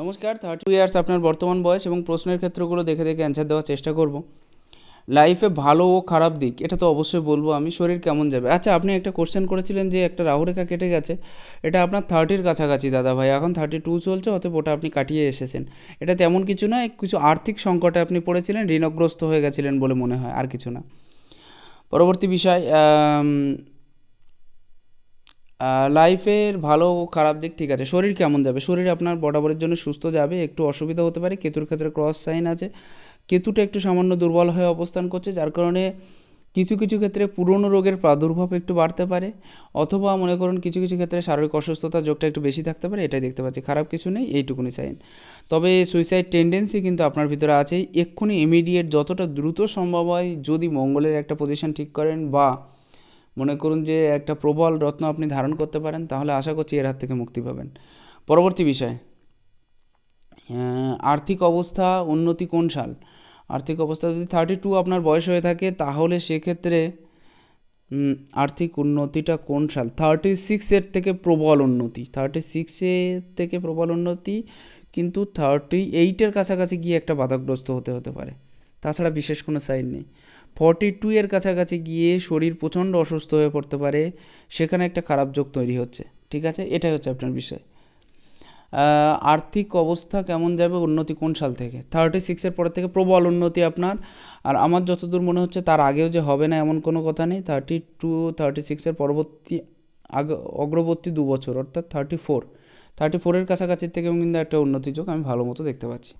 নমস্কার thirty two years আপনার বর্তমান বয়স এবং প্রশ্নের ক্ষেত্রগুলো দেখে দেখে অ্যান্সার দেওয়ার চেষ্টা করব। লাইফে ভালো ও খারাপ দিক, এটা তো অবশ্যই বলব আমি, শরীর কেমন যাবে? আচ্ছা আপনি একটা কোশ্চেন করেছিলেন যে একটা রাহুরেখা কেটে গেছে, এটা আপনার থার্টির কাছাকাছি দাদা ভাই, এখন থার্টি টু চলছে, অতএব ওটা আপনি কাটিয়ে এসেছেন। এটা তেমন কিছু না কিছু আর্থিক সংকটে আপনি পড়েছিলেন, ঋণগ্রস্ত হয়ে গেছিলেন বলে মনে হয়, আর কিছু না। পরবর্তী বিষয় লাইফের ভালো খারাপ দিক ঠিক আছে। শরীর কেমন যাবে? শরীর আপনার বরাবরের জন্য সুস্থ যাবে, একটু অসুবিধা হতে পারে, কেতুর ক্ষেত্রে ক্রস সাইন আছে। কেতুটা একটু সামান্য দুর্বল হয়ে অবস্থান করছে, যার কারণে কিছু কিছু ক্ষেত্রে পুরনো রোগের প্রাদুর্ভাব একটু বাড়তে পারে। অথবা মনে করুন কিছু কিছু ক্ষেত্রে শারীরিক অসুস্থতা যোগটা একটু বেশি থাকতে পারে, এটাই দেখতে পাচ্ছি। খারাপ কিছু নেই, এইটুকুনি সাইন তবে সুইসাইড টেন্ডেন্সি কিন্তু আপনার ভিতরে আছেই। এক্ষুনি ইমিডিয়েট যতটা দ্রুত সম্ভব হয়, যদি মঙ্গলের একটা পজিশন ঠিক করেন বা মনে করুন যে একটা প্রবল রত্ন আপনি ধারণ করতে পারেন, তাহলে আশা করছি এর হাত থেকে মুক্তি পাবেন। পরবর্তী বিষয় আর্থিক অবস্থা উন্নতি কোন সাল? আর্থিক অবস্থা যদি থার্টি টু আপনার বয়স হয়ে থাকে, তাহলে সেক্ষেত্রে আর্থিক উন্নতিটা কোন সাল? থার্টি সিক্সের থেকে প্রবল উন্নতি থার্টি সিক্সের থেকে প্রবল উন্নতি, কিন্তু থার্টি এইটের কাছাকাছি গিয়ে একটা বাধাগ্রস্ত হতে হতে পারে। তাছাড়া বিশেষ কোনো সাইন নেই। ফর্টি টু এর কাছাকাছি গিয়ে শরীর প্রচণ্ড অসুস্থ হয়ে পড়তে পারে, সেখানে একটা খারাপ যোগ তৈরি হচ্ছে, ঠিক আছে? এটাই হচ্ছে আপনার বিষয়। আর্থিক অবস্থা কেমন যাবে, উন্নতি কোন সাল থেকে? থার্টি সিক্সের পর থেকে প্রবল উন্নতি আপনার। আর আমার যতদূর মনে হচ্ছে, তার আগেও যে হবে না এমন কোনো কথা নেই। থার্টি টু থার্টি সিক্সের পরবর্তী আগ, অগ্রবর্তী দু বছর, অর্থাৎ থার্টি ফোর থার্টি ফোরের কাছাকাছি থেকেও কিন্তু একটা উন্নতি যোগ আমি ভালো মতো দেখতে পাচ্ছি।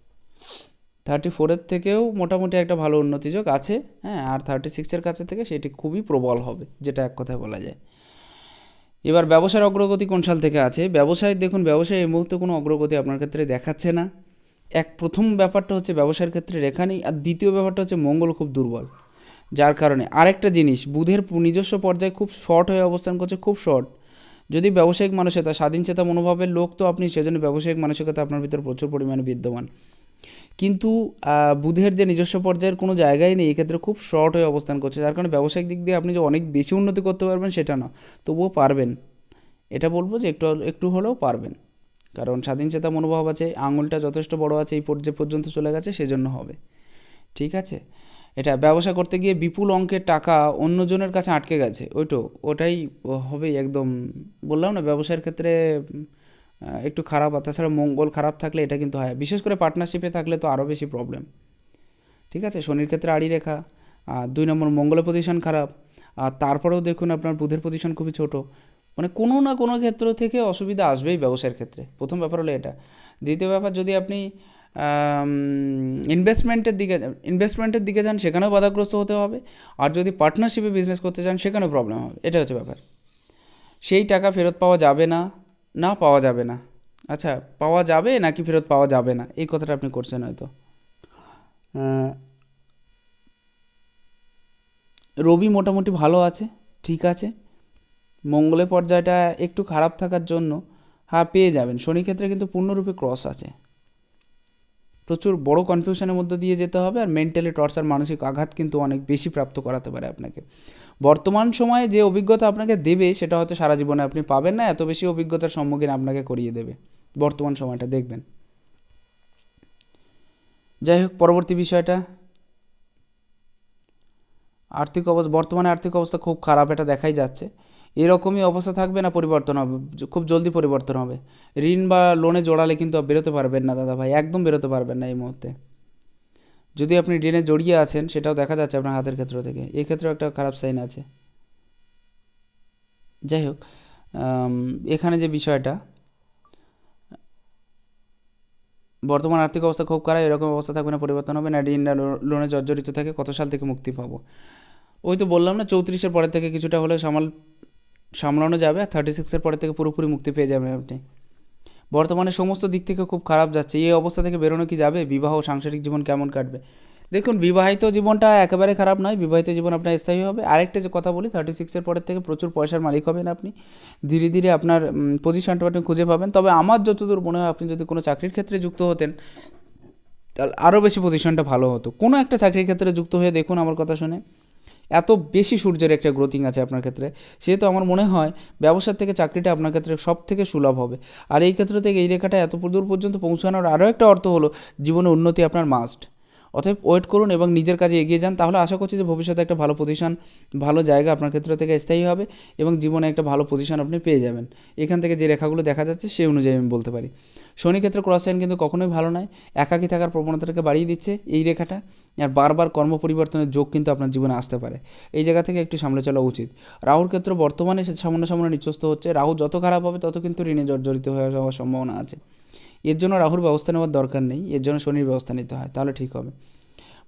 থার্টি ফোরের থেকেও মোটামুটি একটা ভালো উন্নতি যোগ আছে হ্যাঁ আর থার্টি সিক্সের কাছে থেকে সেটি খুবই প্রবল হবে, যেটা এক কথায় বলা যায়। এবার ব্যবসার অগ্রগতি কোন সাল থেকে আছে? ব্যবসায় দেখুন, ব্যবসায় এই মুহূর্তে কোনো অগ্রগতি আপনার ক্ষেত্রে দেখাচ্ছে না। এক প্রথম ব্যাপারটা হচ্ছে ব্যবসার ক্ষেত্রে রেখা নেই, আর দ্বিতীয় ব্যাপারটা হচ্ছে মঙ্গল খুব দুর্বল। যার কারণে আরেকটা জিনিস, বুধের নিজস্ব পর্যায়ে খুব শর্ট হয়ে অবস্থান করছে, খুব শর্ট যদি ব্যবসায়িক মানসিকতা স্বাধীন চেতা মনোভাবের লোক তো আপনি, সেজন্য ব্যবসায়িক মানসিকতা আপনার ভিতরে প্রচুর পরিমাণে বিদ্যমান। কিন্তু বুধের যে নিজস্ব পর্যায়ের কোনো জায়গায় নেই, এক্ষেত্রে খুব শর্ট হয়ে অবস্থান করছে। যার কারণে ব্যবসায়িক দিক দিয়ে আপনি যে অনেক বেশি উন্নতি করতে পারবেন, সেটা না। তবুও পারবেন। এটা বলব যে একটু একটু হলেও পারবেন। কারণ স্বাধীন চেতা মনোভাব আছে, আঙুলটা যথেষ্ট বড় আছে, এই পর্যায়ে পর্যন্ত চলে গেছে, সেজন্য হবে। ঠিক আছে? এটা ব্যবসা করতে গিয়ে বিপুল অঙ্কের টাকা অন্যজনের কাছে আটকে গেছে, ওইটো, ওটাই হবেই একদম। বললাম না, ব্যবসার ক্ষেত্রে একটু খারাপ, আর তাছাড়া মঙ্গল খারাপ থাকলে এটা কিন্তু হয়। বিশেষ করে পার্টনারশিপে থাকলে তো আরও বেশি প্রবলেম ঠিক আছে? শনির ক্ষেত্রে আড়ি রেখা আর দুই নম্বর মঙ্গলের পজিশন খারাপ, আর তারপরেও দেখুন আপনার বুধের পজিশন খুবই ছোট। মানে কোনো না কোনো ক্ষেত্র থেকে অসুবিধা আসবেই ব্যবসার ক্ষেত্রে। প্রথম ব্যাপার হলো এটা। দ্বিতীয় ব্যাপার, যদি আপনি ইনভেস্টমেন্টের দিকে ইনভেস্টমেন্টের দিকে যান, সেখানেও বাধাগ্রস্ত হতে হবে। আর যদি পার্টনারশিপে বিজনেস করতে চান, সেখানেও প্রবলেম হবে। এটা হচ্ছে ব্যাপার। সেই টাকা ফেরত পাওয়া যাবে না। না পাওয়া যাবে না। আচ্ছা পাওয়া যাবে নাকি ফেরত পাওয়া যাবে না? এই কথাটা আপনি করছেন হয়তো। রবি মোটামুটি ভালো আছে, ঠিক আছে। মঙ্গলের পর্যায়টা একটু খারাপ থাকার জন্য হ্যাঁ পেয়ে যাবেন। শনি ক্ষেত্রে কিন্তু পূর্ণরূপে ক্রস আছে। প্রচুর বড় কনফিউশনের মধ্যে দিয়ে যেতে হবে আর মেন্টালি টর্চার মানসিক আঘাত কিন্তু অনেক বেশি প্রাপ্ত করাতে পারে আপনাকে। বর্তমান সময়ে যে অভিজ্ঞতা আপনাকে দেবে, সেটা হয়তো সারা জীবনে আপনি পাবেন না, এত বেশি অভিজ্ঞতার সম্মুখীন আপনাকে করিয়ে দেবে বর্তমান সময়টা। দেখবেন। যাই হোক, পরবর্তী বিষয়টা। আর্থিক অবস্থা, বর্তমানে আর্থিক অবস্থা খুব খারাপ, এটা দেখাই যাচ্ছে। এরকমই অবস্থা থাকবে না, পরিবর্তন হবে খুব জলদি পরিবর্তন হবে। ঋণ বা লোনে জোড়ালে কিন্তু বেরোতে পারবেন না, দাদা ভাই, একদম বেরোতে পারবেন না এই মুহূর্তে। যদি আপনি ড্রেনে জড়িয়ে আছেন, সেটাও দেখা যাচ্ছে আপনার হাতের ক্ষেত্র থেকে। এই একটা খারাপ সাইন আছে। যাই হোক এখানে যে বিষয়টা, বর্তমান আর্থিক অবস্থা খুব খারাপ, এরকম অবস্থা থাকবে না, পরিবর্তন হবে না ঋণ লোনে জর্জরিত থাকে কত সাল থেকে মুক্তি পাবো? ওই তো বললাম না, চৌত্রিশের পরের থেকে কিছুটা হলে সামাল, সামলানো যাবে, আর থার্টি সিক্সের পরের থেকে পুরোপুরি মুক্তি পেয়ে যাবেন আপনি। বর্তমানে সমস্ত দিক থেকে খুব খারাপ যাচ্ছে। এই অবস্থা থেকে বেরোনো কি যাবে? বিবাহ সাংসারিক জীবন কেমন কাটবে? দেখুন, বিবাহিত জীবনটা একেবারে খারাপ নয়। বিবাহিত জীবন আপনার স্থায়ী হবে। আরেকটা যে কথা বলি থার্টি সিক্সের পরের থেকে প্রচুর পয়সার মালিক হবেন আপনি। ধীরে ধীরে আপনার পজিশনটা আপনি খুঁজে পাবেন। তবে আমার যতদূর মনে হয়, আপনি যদি কোনো চাকরির ক্ষেত্রে যুক্ত হতেন, তাহলে আরও বেশি পজিশনটা ভালো হতো। কোনো একটা চাকরির ক্ষেত্রে যুক্ত হয়ে দেখুন আমার কথা শুনে। এত বেশি সূর্যের একটা গ্রোথিং আছে আপনার ক্ষেত্রে, সেহেতু আমার মনে হয় ব্যবসার থেকে চাকরিটা আপনার ক্ষেত্রে সব থেকে সুলভ হবে। আর এই ক্ষেত্র থেকে এই রেখাটা এত দূর পর্যন্ত পৌঁছানোর আরও একটা অর্থ হলো জীবনে উন্নতি আপনার মাস্ট অতএব ওয়েট করুন এবং নিজের কাজে এগিয়ে যান, তাহলে আশা করছি যে ভবিষ্যতে একটা ভালো পজিশন ভালো জায়গা আপনার ক্ষেত্র থেকে স্থায়ী হবে এবং জীবনে একটা ভালো পজিশন আপনি পেয়ে যাবেন। এখান থেকে যে রেখাগুলো দেখা যাচ্ছে, সেই অনুযায়ী আমি বলতে পারি। শনি ক্ষেত্রে ক্রস সাইন কিন্তু কখনোই ভালো নয়। একাকী থাকার প্রবণতাটাকে বাড়িয়ে দিচ্ছে এই রেখাটা। আর বারবার কর্ম পরিবর্তনের যোগ কিন্তু আপনার জীবনে আসতে পারে। এই জায়গা থেকে একটু সামলে চলা উচিত। রাহুর ক্ষেত্রে বর্তমানে সে সামান্য সামান্য নিচস্ত হচ্ছে। রাহু যত খারাপ হবে, তত কিন্তু ঋণে জর্জরিত হয়ে যাওয়ার সম্ভাবনা আছে। এর জন্য রাহুর ব্যবস্থা নেওয়ার দরকার নেই, এর জন্য শনির ব্যবস্থা নিতে হয়, তাহলে ঠিক হবে।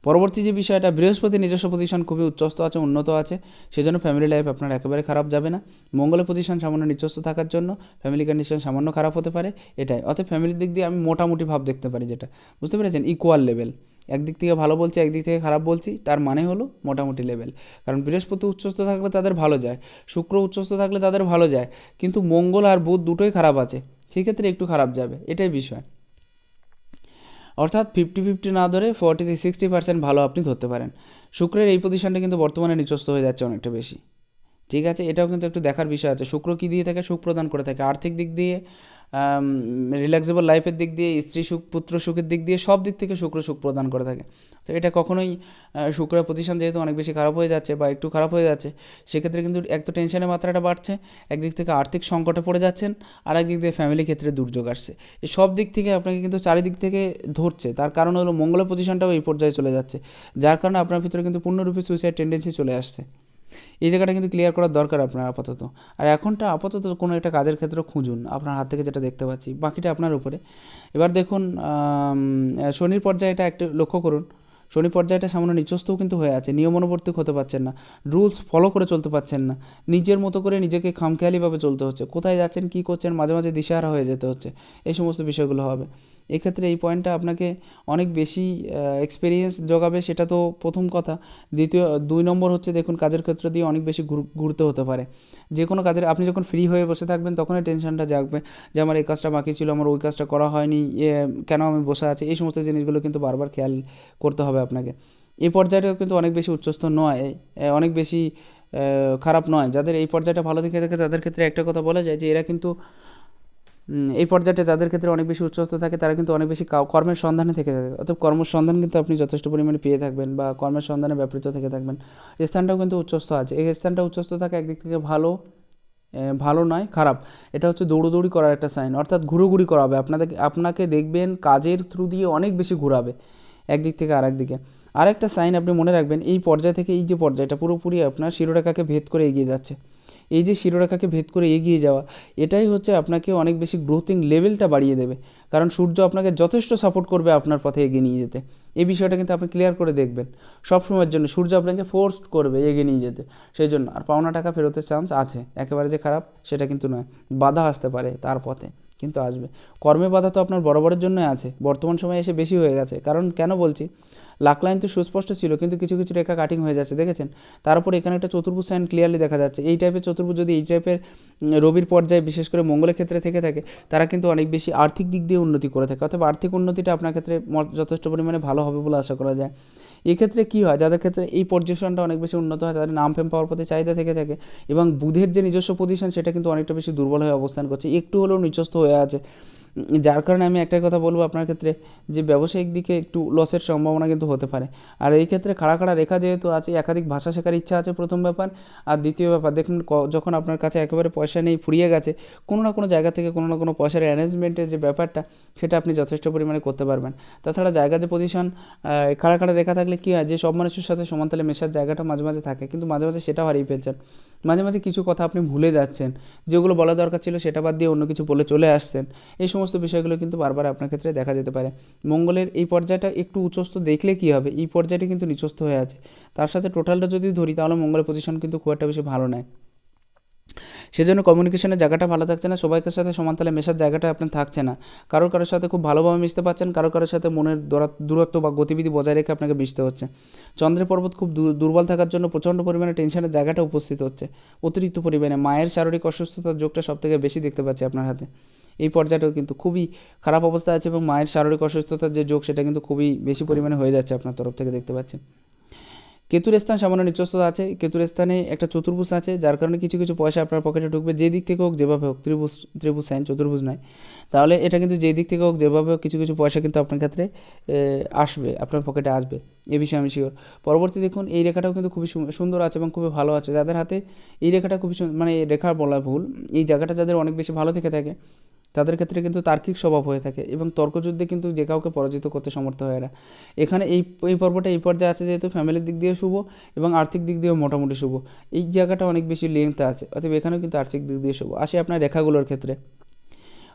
পরবর্তী যে বিষয়টা, বৃহস্পতি নিজস্ব পজিশন খুবই উচ্চস্ত আছে, উন্নত আছে, সেজন্য ফ্যামিলি লাইফ আপনার একেবারে খারাপ যাবে না। মঙ্গলের পজিশন সামান্য নিচস্ত থাকার জন্য ফ্যামিলি কন্ডিশন সামান্য খারাপ হতে পারে, এটাই। অর্থাৎ ফ্যামিলির দিক দিয়ে আমি মোটামুটি ভাব দেখতে পারি যেটা। বুঝতে পেরেছেন? ইকুয়াল লেভেল একদিক থেকে ভালো বলছি, একদিক থেকে খারাপ বলছি, তার মানে হলো মোটামুটি লেভেল কারণ বৃহস্পতি উচ্চস্থ থাকলে তাদের ভালো যায়, শুক্র উচ্চস্থ থাকলে তাদের ভালো যায়, কিন্তু মঙ্গল আর বুধ দুটোই খারাপ আছে। সেক্ষেত্রে একটু খারাপ যাবে, এটাই বিষয়। অর্থাৎ ফিফটি ফিফটি না ধরে ফর্টি সিক্সটি পার্সেন্ট ভালো আপনি ধরতে পারেন। শুক্রের এই পজিশনটা কিন্তু বর্তমানে নিচস্ত হয়ে যাচ্ছে অনেকটা বেশি। ঠিক আছে? এটাও কিন্তু একটু দেখার বিষয় আছে। শুক্র কী দিয়ে থাকে? সুখ প্রদান করে থাকে। আর্থিক দিক দিয়ে রিল্যাক্সেবল লাইফের দিক দিয়ে, স্ত্রী সুখ, পুত্র সুখের দিক দিয়ে সব দিক থেকে শুক্র সুখ প্রদান করে থাকে। তো এটা কখনোই শুক্রের পজিশন যেহেতু অনেক বেশি খারাপ হয়ে যাচ্ছে বা একটু খারাপ হয়ে যাচ্ছে, সেক্ষেত্রে কিন্তু এক তো টেনশনের মাত্রাটা বাড়ছে, একদিক থেকে আর্থিক সংকটে পড়ে যাচ্ছেন আর একদিক দিয়ে ফ্যামিলি ক্ষেত্রে দুর্যোগ আসছে। সব দিক থেকে আপনাকে কিন্তু চারিদিক থেকে ধরছে, তার কারণ হলো মঙ্গলের পজিশনটাও এই পর্যায়ে চলে যাচ্ছে, যার কারণে আপনার ভিতরে কিন্তু পূর্ণরূপে সুইসাইড টেন্ডেন্সি চলে আসছে। এই জায়গাটা কিন্তু ক্লিয়ার করার দরকার আপনার আপাতত। আর এখনটা আপাতত কোনো একটা কাজের ক্ষেত্রে খুঁজুন, আপনার হাত থেকে যেটা দেখতে পাচ্ছি, বাকিটা আপনার উপরে। এবার দেখুন শনির পর্যায়ে এটা একটু লক্ষ্য করুন। শনি পর্যায়টা সামান্য নিচস্তও কিন্তু হয়ে আছে নিয়মানুবর্তিক হতে পারছেন না। রুলস ফলো করে চলতে পারছেন না। নিজের মতো করে নিজেকে খামখেয়ালিভাবে চলতে হচ্ছে। কোথায় যাচ্ছেন, কী করছেন, মাঝে মাঝে দিশাহারা হয়ে যেতে হচ্ছে। এই সমস্ত বিষয়গুলো হবে। এক্ষেত্রে এই পয়েন্টটা আপনাকে অনেক বেশি এক্সপিরিয়েন্স জোগাবে সেটা তো প্রথম কথা। দ্বিতীয়, দুই নম্বর হচ্ছে দেখুন, কাজের ক্ষেত্র দিয়ে অনেক বেশি ঘুরতে হতে পারে। যে কোনো কাজের, আপনি যখন ফ্রি হয়ে বসে থাকবেন, তখনই টেনশনটা জাগবে যে আমার এই কাজটা বাকি ছিল, আমার ওই কাজটা করা হয়নি কেন আমি বসে আছি? এই সমস্ত জিনিসগুলো কিন্তু বারবার খেয়াল করতে হবে আপনাকে। এই পর্যায়টাও কিন্তু অনেক বেশি উচ্চস্থ নয় অনেক বেশি খারাপ নয়। যাদের এই পর্যায়টা ভালো দিকে থাকে, তাদের ক্ষেত্রে একটা কথা বলা যায় যে, এরা কিন্তু এই পর্যায়টা যাদের ক্ষেত্রে অনেক বেশি উচ্চস্থ থাকে, তারা কিন্তু অনেক বেশি কর্মের সন্ধানে থেকে থাকে। অর্থাৎ কর্মসন্ধান কিন্তু আপনি যথেষ্ট পরিমাণে পেয়ে থাকবেন বা কর্মের সন্ধানে ব্যাপৃত থেকে থাকবেন। স্থানটাও কিন্তু উচ্চস্থ আছে। এই স্থানটা উচ্চস্থ থাকে একদিক থেকে ভালো ভালো নয়, খারাপ। এটা হচ্ছে দৌড়োদৌড়ি করার একটা সাইন অর্থাৎ ঘুরোঘুরি করাবে আপনাদের, আপনাকে দেখবেন কাজের থ্রু দিয়ে অনেক বেশি ঘুরাবে একদিক থেকে আর একদিকে আরেকটা সাইন আপনি মনে রাখবেন, এই পর্যায় থেকে এই যে পর্যায়টা পুরোপুরি আপনার শিরোরেখাকে ভেদ করে এগিয়ে যাচ্ছে। এই যে শিরোরেখাকে ভেদ করে এগিয়ে যাওয়া, এটাই হচ্ছে আপনাকে অনেক বেশি গ্রোথিং লেভেলটা বাড়িয়ে দেবে। কারণ সূর্য আপনাকে যথেষ্ট সাপোর্ট করবে আপনার পথে এগিয়ে নিয়ে যেতে। এই বিষয়টা কিন্তু আপনি ক্লিয়ার করে দেখবেন। সব সময়ের জন্য সূর্য আপনাকে ফোর্সড করবে এগিয়ে নিয়ে যেতে। সেই জন্য আর পাওনা টাকা ফেরতের চান্স আছে। একেবারে যে খারাপ, সেটা কিন্তু নয়। বাধা আসতে পারে তার পথে, কিন্তু আসবে। কর্মে বাধা তো আপনার বরাবরের জন্যই আছে। বর্তমান সময়ে এসে বেশি হয়ে গেছে। কারণ কেন বলছি? লাক লাইন তো সুস্পষ্ট ছিল, কিন্তু কিছু কিছু রেখা কাটিং হয়ে যাচ্ছে, দেখেছেন? তার উপর এখানে একটা চতুর্ভুজ সাইন ক্লিয়ারলি দেখা যাচ্ছে। এই টাইপের চতুর্ভুজ যদি এই টাইপের রবির পর্যায়ে বিশেষ করে মঙ্গলের ক্ষেত্রে থেকে থাকে, তারা কিন্তু অনেক বেশি আর্থিক দিক দিয়ে উন্নতি করে থাকে। অথবা আর্থিক উন্নতিটা আপনার ক্ষেত্রে যথেষ্ট পরিমাণে ভালো হবে বলে আশা করা যায়। এক্ষেত্রে কী হয়? যাদের ক্ষেত্রে এই পজিশনটা অনেক বেশি উন্নত হয়, তাদের নাম ফেম পাওয়ার প্রতি চাহিদা থেকে থাকে এবং বুধের যে নিজস্ব পজিশন সেটা কিন্তু অনেকটা বেশি দুর্বল হয়ে অবস্থান করছে। একটু হলেও নিচস্থ হয়ে আছে। যার কারণে আমি একটাই কথা বলব আপনার ক্ষেত্রে যে ব্যবসায়িক দিকে একটু লসের সম্ভাবনা কিন্তু হতে পারে। আর এই ক্ষেত্রে খাড়া খাড়া রেখা যেহেতু আছে, একাধিক ভাষা শেখার ইচ্ছা আছে প্রথম ব্যাপার। আর দ্বিতীয় ব্যাপার, দেখুন যখন আপনার কাছে একেবারে পয়সা নেই, ফুরিয়ে গেছে, কোনো না কোনো জায়গা থেকে কোনো না কোনো পয়সার অ্যারেঞ্জমেন্টের যে ব্যাপারটা, সেটা আপনি যথেষ্ট পরিমাণে করতে পারবেন। তাছাড়া জায়গা যে পজিশন খাড়া খাড়া রেখা থাকলে কী হয়, যে সব মানুষের সাথে সমানতালে মেশার জায়গাটা মাঝে মাঝে থাকে, কিন্তু মাঝে মাঝে সেটাও হারিয়ে ফেলছেন মাঝে মাঝে কিছু কথা আপনি ভুলে যাচ্ছেন, যেগুলো বলা দরকার ছিল সেটা বাদ দিয়ে অন্য কিছু বলে চলে আসছেন, এই সমস্ত বিষয়গুলো কিন্তু বারবার আপনার ক্ষেত্রে দেখা যেতে পারে। মঙ্গলের এই পর্যায়টা একটু উচ্চস্থ দেখলে কী হবে? এই পর্যায়টি কিন্তু নিচস্থ হয়ে আছে। তার সাথে টোটালটা যদি ধরি, তাহলে মঙ্গলের পজিশন কিন্তু খুব একটা বেশি ভালো নয়। সেজন্য কমিউনিকেশনের জায়গাটা ভালো থাকছে না, সবাইকে সাথে সমানতালে মেশার জায়গাটা আপনার থাকছে না। কারোর কারোর সাথে খুব ভালোভাবে মিশতে পারছেন কারও কারোর সাথে মনের দূরত্ব বা গতিবিধি বজায় রেখে আপনাকে মিশতে হচ্ছে। চন্দ্রের পর্বত খুব দুর্বল থাকার জন্য প্রচণ্ড পরিমাণে টেনশনের জায়গাটা উপস্থিত হচ্ছে। অতিরিক্ত পরিমাণে মায়ের শারীরিক অসুস্থতার যোগটা সবথেকে বেশি দেখতে পাচ্ছি আপনার হাতে। এই পর্যায়টাও কিন্তু খুবই খারাপ অবস্থা আছে এবং মায়ের শারীরিক অসুস্থতার যে যোগ, সেটা কিন্তু খুবই বেশি পরিমাণে হয়ে যাচ্ছে আপনার তরফ থেকে দেখতে পাচ্ছেন কেতুর স্থান সামান্য নিচস্থতা আছে কেতুর স্থানে একটা চতুর্ভুজ আছে, যার কারণে কিছু কিছু পয়সা আপনার পকেটে ঢুকবে, যে দিক থেকে হোক যেভাবে হোক, ত্রিভুজ ত্রিভুজ সাইন, চতুর্ভুজ নয়। তাহলে এটা কিন্তু যে দিক থেকে হোক, যেভাবে হোক কিছু কিছু পয়সা কিন্তু আপনার ক্ষেত্রে আসবে, আপনার পকেটে আসবে, এ বিষয়ে আমি শিওর পরবর্তী দেখুন, এই রেখাটাও কিন্তু খুবই সুন্দর আছে এবং খুবই ভালো আছে। যাদের হাতে এই রেখাটা খুবই মানে রেখা বলা ভুল, এই জায়গাটা যাদের অনেক বেশি ভালো থেকে থাকে তাদের ক্ষেত্রে কিন্তু তার্কিক স্বভাব হয়ে থাকে এবং তর্কযুদ্ধে কিন্তু যে কাউকে পরাজিত করতে সমর্থ হয় এরা। এখানে এই এই পর্বটা এই পর্যায়ে আছে যেহেতু ফ্যামিলির দিক দিয়ে শুভ এবং আর্থিক দিক দিয়েও মোটামুটি শুভ। এই জায়গাটা অনেক বেশি লেংথ আছে, অতএব এখানেও কিন্তু আর্থিক দিক দিয়ে শুভ। আসে আপনার রেখাগুলোর ক্ষেত্রে।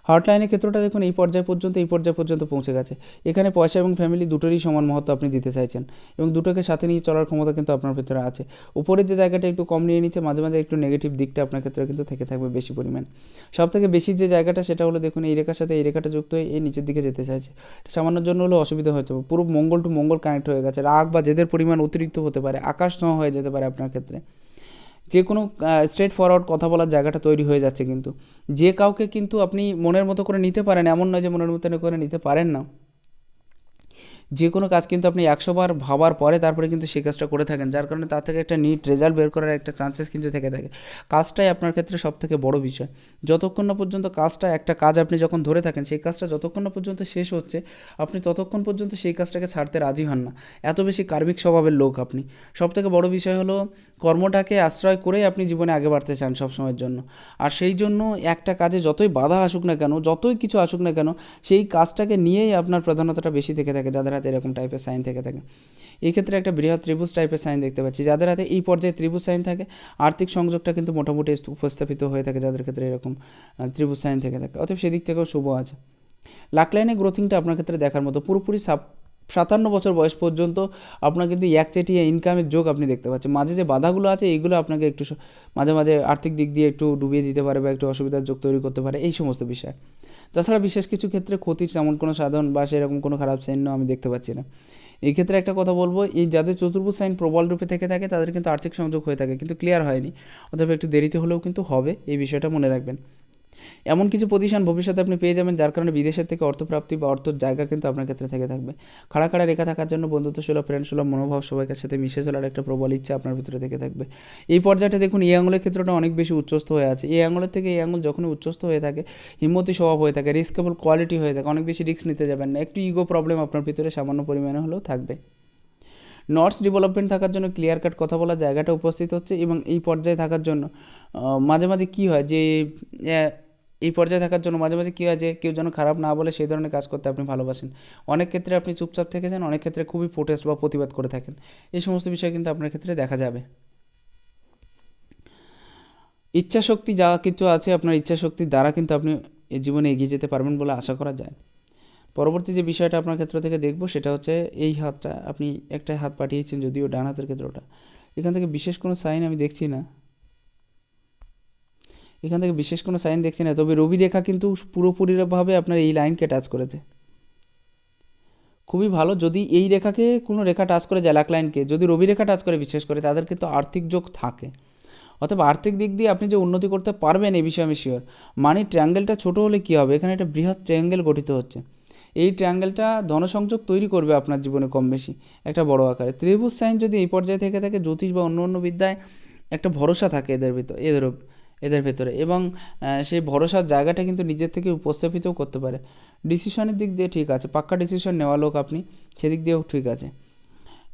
হটলাইনের ক্ষেত্রটা দেখুন, এই পর্যায় পর্যন্ত, এই পর্যায় পর্যন্ত পৌঁছে গেছে। এখানে পয়সা এবং ফ্যামিলি দুটোরই সমান মহত্ব আপনি দিতে চাইছেন এবং দুটোকে সাথে নিয়ে চলার ক্ষমতা কিন্তু আপনার ভেতরে আছে। উপরের যে জায়গাটা একটু কম নিয়ে নিচ্ছে, মাঝে মাঝে একটু নেগেটিভ দিকটা আপনার ক্ষেত্রে কিন্তু থেকে থাকবে বেশি পরিমাণ। সব থেকে বেশি যে জায়গাটা, সেটা হলো দেখুন, এই রেখার সাথে এই রেখাটা যুক্ত হয়ে এই নিচের দিকে যেতে চাইছে। সামান্যর জন্য হলো অসুবিধা হয়েছে পুরো মঙ্গল টু মঙ্গল কানেক্ট হয়ে গেছে। রাগ বা জেদের পরিমাণ অতিরিক্ত হতে পারে, আকাশ হয়ে যেতে পারে আপনার ক্ষেত্রে। যে কোনো স্ট্রেট ফরওয়ার্ড কথা বলার জায়গাটা তৈরি হয়ে যাচ্ছে কিন্তু। যে কাউকে কিন্তু আপনি মনের মতো করে নিতে পারেন, এমন নয় যে মনের মতো করে নিতে পারেন না। যে কোনো কাজ কিন্তু আপনি একশো বার ভাবার পরে তারপরে কিন্তু সেই কাজটা করে থাকেন, যার কারণে তার থেকে একটা নিট রেজাল্ট বের করার একটা চান্সেস কিন্তু থেকে থাকে। কাজটাই আপনার ক্ষেত্রে সব থেকে বড় বিষয়। যতক্ষণ না পর্যন্ত কাজটা একটা কাজ আপনি যখন ধরে থাকেন, সেই কাজটা যতক্ষণ না পর্যন্ত শেষ হচ্ছে, আপনি ততক্ষণ পর্যন্ত সেই কাজটাকে ছাড়তে রাজি হন না। এত বেশি কার্মিক স্বভাবের লোক আপনি। সব থেকে বড় বিষয় হলো কর্মটাকে আশ্রয় করেই আপনি জীবনে আগে বাড়তে চান সব সময়ের জন্য। আর সেই জন্য একটা কাজে যতই বাধা আসুক না কেন, যতই কিছু আসুক না কেন, সেই কাজটাকে নিয়েই আপনার প্রধানতাটা বেশি থেকে থাকে। যাদের হাতে এরকম টাইপের সাইন থেকে থাকে। এই ক্ষেত্রে একটা বৃহৎ ত্রিভুজ টাইপের সাইন দেখতে পাচ্ছি, যাদের হাতে এই পর্যায়ে ত্রিভুজ সাইন থাকে, আর্থিক সংযোগটা কিন্তু মোটামুটি উপস্থাপিত হয়ে থাকে, যাদের ক্ষেত্রে এরকম ত্রিভুজ সাইন থেকে থাকে। অতএব সেদিক থেকেও শুভ আছে। লাক লাইনে গ্রোথিংটা আপনার ক্ষেত্রে দেখার মতো, পুরোপুরি সাপ সাতান্ন বছর বয়স পর্যন্ত আপনার কিন্তু একচেটিয়া ইনকামের যোগ আপনি দেখতে পাচ্ছেন। মাঝে যে বাধাগুলো আছে, এইগুলো আপনাকে একটু মাঝে মাঝে আর্থিক দিক দিয়ে একটু ডুবিয়ে দিতে পারে বা একটু অসুবিধার যোগ তৈরি করতে পারে, এই সমস্ত বিষয়। তাছাড়া বিশেষ কিছু ক্ষেত্রে ক্ষতির তেমন কোনো সাধন বা সেরকম কোনো খারাপ চিহ্ন আমি দেখতে পাচ্ছি না। এই ক্ষেত্রে একটা কথা বলব, এই যাদের চতুর্ভুজ সাইন প্রবল রূপে থেকে থাকে, তাদের কিন্তু আর্থিক সংযোগ হয়ে থাকে, কিন্তু ক্লিয়ার হয়নি। অথবা একটু দেরিতে হলেও কিন্তু হবে, এই বিষয়টা মনে রাখবেন। এমন কিছু প্রতিষ্ঠান ভবিষ্যতে আপনি পেয়ে যাবেন, যার কারণে বিদেশের থেকে অর্থপ্রাপ্তি বা অর্থর জায়গা কিন্তু আপনার ক্ষেত্রে থেকে থাকবে। খাড়া খাড়া রেখা থাকার জন্য বন্ধুত্ব সুলভ ফ্রেন্ড সুলভ, মনোভাব, সবাইকার সাথে মিশে চলার একটা প্রবল ইচ্ছা আপনার ভিতরে থেকে থাকবে। এই পর্যায়টা দেখুন, এই আঙুলের ক্ষেত্রটা অনেক বেশি উচ্চস্থ হয়ে আছে। এই আঙুলের থেকে এই আঙুল যখনই উচ্চস্থ হয়ে থাকে, হিম্মতি স্বভাব হয়ে থাকে রিস্কেবল কোয়ালিটি হয়ে থাকে, অনেক বেশি রিস্ক নিতে যাবেন না। একটু ইগো প্রবলেম আপনার ভিতরে সামান্য পরিমাণে হলেও থাকবে। নটস ডেভেলপমেন্ট থাকার জন্য ক্লিয়ার কাট কথা বলার জায়গাটা উপস্থিত হচ্ছে এবং এই পর্যায়ে থাকার জন্য মাঝে মাঝে কী হয় যে এই পর্যায়ে থাকার জন্য মাঝে মাঝে কী হয় যে কেউ যেন খারাপ না বলে সেই ধরনের কাজ করতে আপনি ভালোবাসেন। অনেক ক্ষেত্রে আপনি চুপচাপ থেকে যান, অনেক ক্ষেত্রে খুবই প্রোটেস্ট বা প্রতিবাদ করে থাকেন। এই সমস্ত বিষয় কিন্তু আপনার ক্ষেত্রে দেখা যাবে। ইচ্ছা শক্তি যা কিছু আছে আপনার ইচ্ছা শক্তির দ্বারা কিন্তু আপনি এই জীবনে এগিয়ে যেতে পারবেন বলে আশা করা যায়। পরবর্তী যে বিষয়টা আপনার ক্ষেত্র থেকে দেখব সেটা হচ্ছে এই হাতটা আপনি একটা হাত পাঠিয়েছেন যদিও ডান হাতের ক্ষেত্রটা। এখান থেকে বিশেষ কোনো সাইন আমি দেখছি না। এখান থেকে বিশেষ কোনো সাইন দেখছি না। তবে রবি রেখা কিন্তু পুরোপুরিভাবে আপনার এই লাইনকে টাচ করেছে খুবই ভালো। যদি এই রেখাকে কোনো রেখা টাচ করে জ্যালাক লাইনকে যদি রবি রেখা টাচ করে, বিশেষ করে, তাদের কিন্তু আর্থিক যোগ থাকে। অতএব আর্থিক দিক দিয়ে আপনি যে উন্নতি করতে পারবেন, এই বিষয়ে আমি শিওর মানি ট্রায়াঙ্গেলটা ছোট হলে কী হবে? এখানে একটা বৃহৎ ট্রায়াঙ্গেল গঠিত হচ্ছে। এই ট্রায়াঙ্গেলটা ধনসংযোগ তৈরি করবে আপনার জীবনে কম বেশি, একটা বড় আকারে। ত্রিভুজ সাইন যদি এই পর্যায়ে থেকে থাকে, জ্যোতিষ বা অন্য অন্য বিদ্যায় একটা ভরসা থাকে এদের ভিতর এদের এদের ভেতরে এবং সেই ভরসার জায়গাটা কিন্তু নিজের থেকে উপস্থাপিতও করতে পারে। ডিসিশনের দিক দিয়ে ঠিক আছে, পাক্কা ডিসিশন নেওয়া লোক আপনি, সেদিক দিয়েও ঠিক আছে।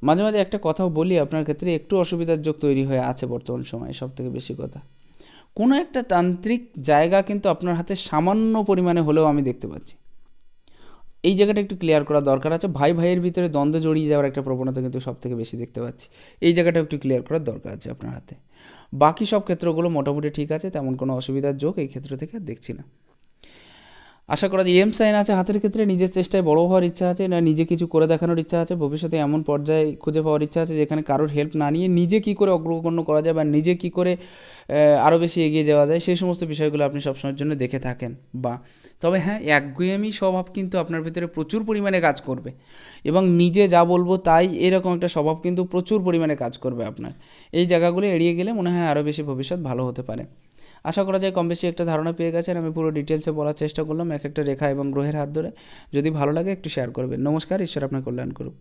মাঝে মাঝে একটা কথাও বলি আপনার ক্ষেত্রে, একটু অসুবিধার যোগ তৈরি হয়ে আছে বর্তমান সময়ে সব থেকে বেশি কথা। কোনো একটা তান্ত্রিক জায়গা কিন্তু আপনার হাতে সামান্য পরিমাণে হলেও আমি দেখতে পাচ্ছি। এই জায়গাটা একটু ক্লিয়ার করা দরকার আছে। ভাই ভাইয়ের ভিতরে দ্বন্দ্ব জড়িয়ে যাওয়ার একটা প্রবণতা কিন্তু সব থেকে বেশি দেখতে পাচ্ছি। এই জায়গাটা একটু ক্লিয়ার করার দরকার আছে আপনার হাতে। বাকি সব ক্ষেত্রগুলো মোটামুটি ঠিক আছে, তেমন কোনো অসুবিধার যোগ এই ক্ষেত্র থেকে দেখছি না। আশা করা যায় এম সাইন আছে, হাতের ক্ষেত্রে নিজের চেষ্টায় বড় হওয়ার ইচ্ছা আছে, না নিজে কিছু করে দেখানোর ইচ্ছা আছে, ভবিষ্যতে এমন পর্যায়ে খুঁজে পাওয়ার ইচ্ছা আছে যেখানে কারোর হেল্প না নিয়ে নিজে কী করে অগ্রগণ্য করা যায় বা নিজে কী করে আরও বেশি এগিয়ে যাওয়া যায়, সেই সমস্ত বিষয়গুলো আপনি সবসময়ের জন্য দেখে থাকেন, বা। তবে হ্যাঁ একগুয়েমি স্বভাব কিন্তু আপনার ভিতরে প্রচুর পরিমাণে কাজ করবে, এবং নিজে যা বলব তাই এরকম একটা স্বভাব কিন্তু প্রচুর পরিমাণে কাজ করবে আপনার। এই জায়গাগুলো এড়িয়ে গেলে মনে হয় আরও বেশি ভবিষ্যৎ ভালো হতে পারে। আশা করা যায় কম বেশি একটা ধারণা পেয়ে গেছেন। আমি পুরো ডিটেলসে বলার চেষ্টা করলাম, এক একটা রেখা এবং গ্রহের হাত ধরে। যদি ভালো লাগে একটু শেয়ার করবেন। নমস্কার, ঈশ্বর আপনার কল্যাণ করুক।